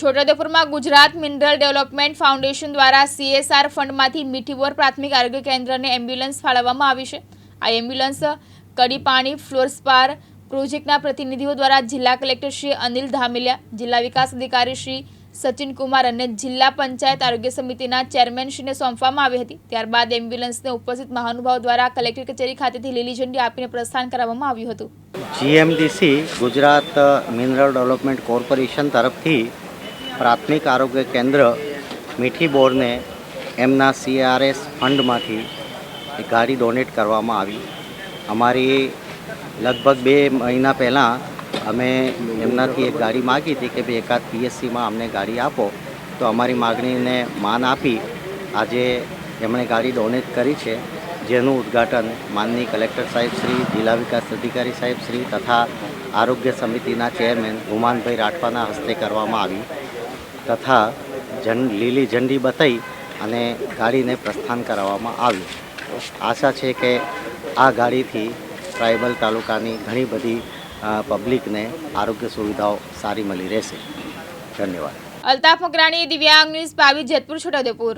છોટાઉદેપુરમાં Gujarat mineral development foundation દ્વારા CSR ફંડમાંથી મીઠીબોર પ્રાથમિક આરોગ્ય કેન્દ્રને એમ્બ્યુલન્સ ફાળવવામાં આવી છે. આ એમ્બ્યુલન્સ કડીપાણી ફ્લોરસ્પાર પ્રોજેક્ટના પ્રતિનિધિઓ દ્વારા જિલ્લા કલેક્ટર શ્રી અનિલ ધામેલિયા, જિલ્લા વિકાસ અધિકારી શ્રી સચિન કુમાર અને જિલ્લા પંચાયત આરોગ્ય સમિતિના ચેરમેનશ્રીને સોંપવામાં આવી હતી. ત્યારબાદ એમ્બ્યુલન્સને ઉપસ્થિત મહાનુભાવ દ્વારા કલેક્ટર કચેરી ખાતેથી લીલી ઝંડી આપીને પ્રસ્થાન કરાવવામાં આવ્યું હતું. GMDC Gujarat mineral development corporation તરફથી પ્રાથમિક આરોગ્ય કેન્દ્ર મીઠી બોરને એમના સીઆરએસ ફંડમાંથી ગાડી ડોનેટ કરવામાં આવી. અમારી લગભગ બે મહિના પહેલાં અમે એમનાથી એક ગાડી માગી હતી કે ભાઈ એકાદ પીએસસીમાં અમને ગાડી આપો. તો અમારી માગણીને માન આપી આજે એમણે ગાડી ડોનેટ કરી છે. જેનું ઉદ્ઘાટન માનની કલેક્ટર સાહેબ શ્રી, જિલ્લા વિકાસ અધિકારી સાહેબ શ્રી તથા આરોગ્ય સમિતિના ચેરમેન ગુમાનભાઈ રાઠવાના હસ્તે કરવામાં આવી. તથા જન, લીલી ઝંડી બતાવી અને ગાડીને પ્રસ્થાન કરાવવામાં આવ્યું. આશા છે કે આ ગાડીથી ટ્રાઇબલ તાલુકાની ઘણી બધી પબ્લિકને આરોગ્ય સુવિધાઓ સારી મળી રહેશે. ધન્યવાદ. અલ્તાફ મકરાણી, દિવ્યાંગ ન્યૂઝ, બાવીસ જેતપુર, છોટાઉદેપુર.